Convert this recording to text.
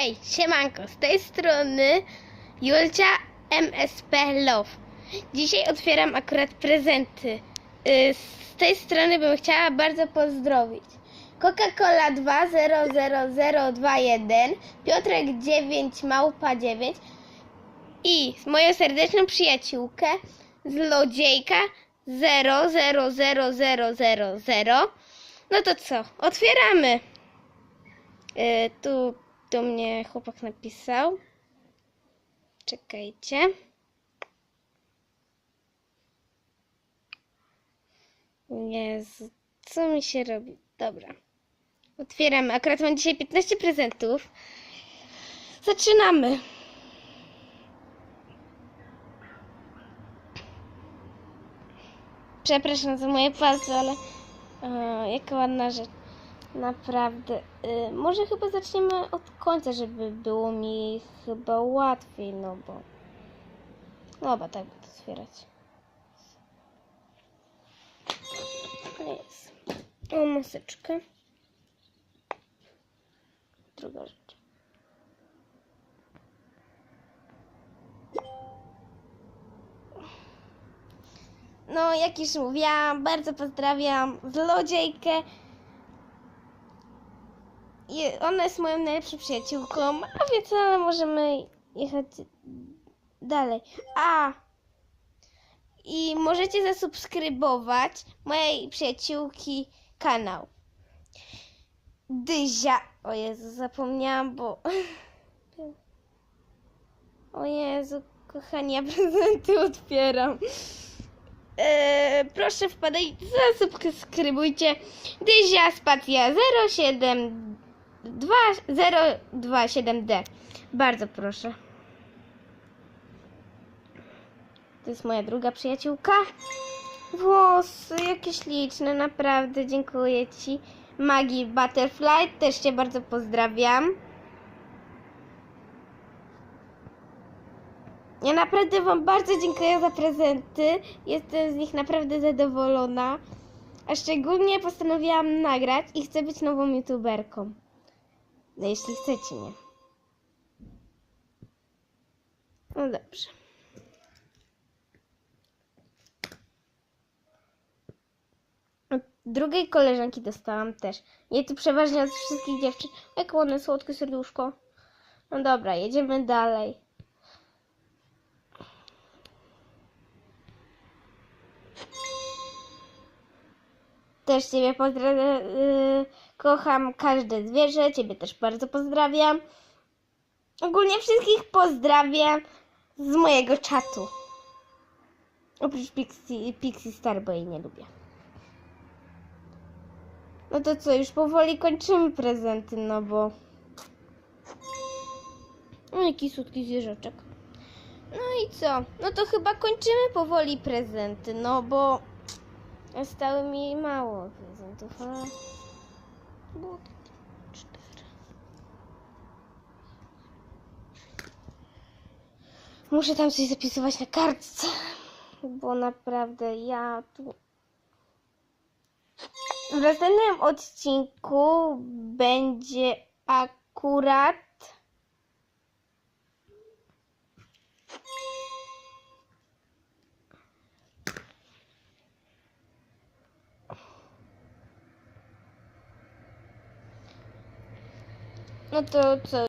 Hej, siemanko, z tej strony Julcia MSP Love. Dzisiaj otwieram akurat prezenty. Y, Z tej strony bym chciała bardzo pozdrowić. Coca-Cola 200021, Piotrek 9, Małpa 9 i moją serdeczną przyjaciółkę Zlodziejka 000000. No to co, otwieramy. Y, tu do mnie chłopak napisał. Czekajcie. Jezu, co mi się robi? Dobra. Otwieramy. Akurat mam dzisiaj 15 prezentów. Zaczynamy. Przepraszam za moje palce, ale o, jaka ładna rzecz. Naprawdę. Y, może chyba zaczniemy od końca, żeby było mi chyba łatwiej, no bo. Dobra, tak będę otwierać. Jest. O, maseczkę. Druga rzecz. No, jak już mówiłam, bardzo pozdrawiam zlodziejkę. Ona jest moją najlepszą przyjaciółką, a więc ale możemy jechać dalej. A! I możecie zasubskrybować mojej przyjaciółki kanał. Dyzia. O Jezu, zapomniałam, bo... O Jezu, kochani, ja prezenty otwieram. Eee, proszę wpadaj, zasubskrybujcie Dyzia Spacja 07227D. Bardzo proszę. To jest moja druga przyjaciółka. Włosy, jakie śliczne, naprawdę dziękuję Ci. Magii Butterfly, też Cię bardzo pozdrawiam. Ja naprawdę Wam bardzo dziękuję za prezenty. Jestem z nich naprawdę zadowolona. A szczególnie postanowiłam nagrać i chcę być nową youtuberką. No jeśli chcecie, nie? No dobrze. Od drugiej koleżanki dostałam też. Nie tu przeważnie od wszystkich dziewczyn. Jak ładne słodkie serduszko. No dobra, jedziemy dalej. Też Ciebie pozdrawiam. Yy, kocham każde zwierzę. Ciebie też bardzo pozdrawiam. Ogólnie wszystkich pozdrawiam z mojego czatu. Oprócz Pixie, Pixie Star, bo jej nie lubię. No to co, już powoli kończymy prezenty, no bo... No jaki słodki zwierzaczek. No i co? No to chyba kończymy powoli prezenty, no bo... Zostało mi mało prezentów, ale... Było cztery. Muszę tam coś zapisywać na kartce, bo naprawdę ja tu... W następnym odcinku będzie akurat... No to co?